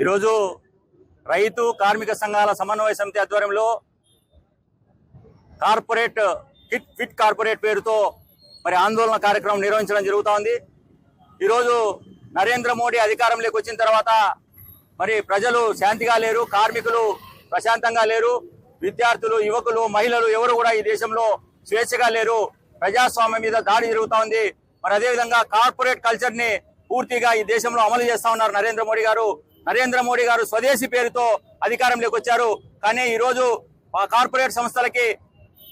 ఈరోజు రైతు కార్మిక సంఘాల సమన్వయ సమితి ఆధ్వర్యంలో కార్పొరేట్ కిట్ ఫిట్ కార్పొరేట్ పేరుతో మరి ఆందోళన కార్యక్రమం నిర్వహించడం జరుగుతూ ఉంది ఈరోజు నరేంద్ర మోడీ అధికారంలోకి వచ్చిన తర్వాత మరి ప్రజలు శాంతిగా లేరు కార్మికులు ప్రశాంతంగా లేరు విద్యార్థులు యువకులు మహిళలు ఎవరు కూడా ఈ దేశంలో స్వేచ్ఛగా లేరు. ప్రజాస్వామ్యం మీద దాడి జరుగుతూ ఉంది మరి అదేవిధంగా కార్పొరేట్ కల్చర్ని పూర్తిగా ఈ దేశంలో అమలు చేస్తా ఉన్నారు నరేంద్ర మోడీ గారు. నరేంద్ర మోడీ గారు స్వదేశీ పేరుతో అధికారంలోకి వచ్చారు. కానీ ఈ రోజు కార్పొరేట్ సంస్థలకి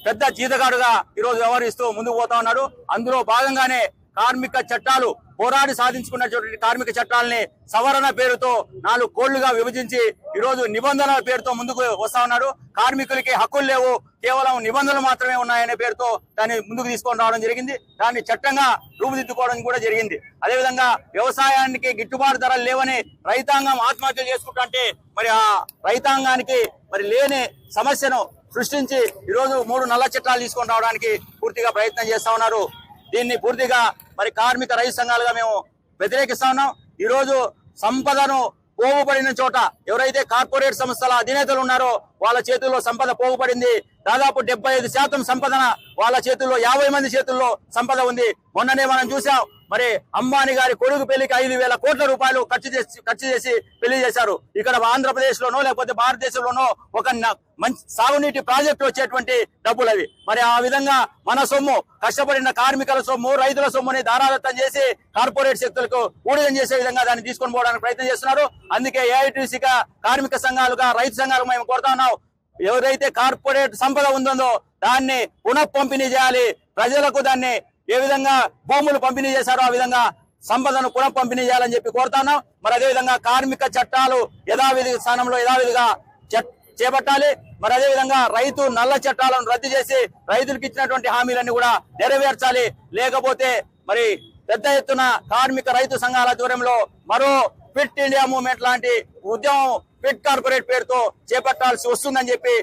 పెద్ద జీతగాడుగా ఈ రోజు వ్యవహరిస్తూ ముందుకు పోతా ఉన్నారు. అందులో భాగంగానే కార్మిక చట్టాలు పోరాడి సాధించుకున్నటువంటి కార్మిక చట్టాలని సవరణ పేరుతో నాలుగు కోళ్ళుగా విభజించి ఈరోజు నిబంధనల పేరుతో ముందుకు వస్తా ఉన్నారు కార్మికులకి హక్కులు లేవు. కేవలం నిబంధనలు మాత్రమే ఉన్నాయనే పేరుతో దాన్ని ముందుకు తీసుకొని రావడం జరిగింది. దాన్ని చట్టంగా రూపుదిద్దుకోవడం కూడా జరిగింది. అదేవిధంగా వ్యవసాయానికి గిట్టుబాటు ధరలు లేవని రైతాంగం ఆత్మహత్యలు చేసుకుంటుంటే మరి ఆ రైతాంగానికి మరి లేని సమస్యను సృష్టించి ఈరోజు మూడు నల్ల చట్టాలు తీసుకొని రావడానికి పూర్తిగా ప్రయత్నం చేస్తా ఉన్నారు. దీన్ని పూర్తిగా మరి కార్మిక రైతు సంఘాలుగా మేము వ్యతిరేకిస్తా ఉన్నాం ఈరోజు సంపదను పోగుపడిన చోట ఎవరైతే కార్పొరేట్ సంస్థల అధినేతలు ఉన్నారో వాళ్ళ చేతుల్లో సంపద పోగుపడింది. దాదాపు డెబ్బై ఐదు శాతం సంపదన వాళ్ళ చేతుల్లో యాభై మంది చేతుల్లో సంపద ఉంది. మొన్ననే మనం చూసాం మరి అంబానీ గారి కొడుకు పెళ్ళికి ఐదు వేల కోట్ల రూపాయలు ఖర్చు చేసి ఖర్చు చేసి పెళ్ళి చేశారు. ఇక్కడ ఆంధ్రప్రదేశ్ లోనో లేకపోతే భారతదేశంలోనో ఒక న- మంచి సాగునీటి ప్రాజెక్టు వచ్చేటువంటి డబ్బులు అవి. మరి ఆ విధంగా మన సొమ్ము కష్టపడిన కార్మికుల సొమ్ము రైతుల సొమ్ముని దారాదత్తం చేసి కార్పొరేట్ శక్తులకు ఊడిగం చేసే విధంగా దాన్ని తీసుకొని పోవడానికి ప్రయత్నం చేస్తున్నారు. అందుకే ఏఐటీసీగా కార్మిక సంఘాలుగా రైతు సంఘాలు మేము కోరుతా ఉన్నాం. ఎవరైతే కార్పొరేట్ సంపద ఉందో దాన్ని పునః పంపిణీ చేయాలి. ప్రజలకు దాన్ని ఏ విధంగా భూములు పంపిణీ చేశారో ఆ విధంగా సంపదను పునః పంపిణీ చేయాలని చెప్పి కోరుతున్నాం మరి అదే విధంగా కార్మిక చట్టాలు యథావిధి స్థానంలో యథావిధిగా చేపట్టాలి. మరి అదే విధంగా రైతు నల్ల చట్టాలను రద్దు చేసి రైతులకు ఇచ్చినటువంటి హామీలన్నీ కూడా నెరవేర్చాలి. లేకపోతే మరి పెద్ద ఎత్తున కార్మిక రైతు సంఘాల ఆధ్వర్యంలో మరో ఫిట్ ఇండియా మూవ్మెంట్ లాంటి ఉద్యమం ఫిట్ కార్పొరేట్ పేరుతో చేపట్టాల్సి వస్తుందని చెప్పి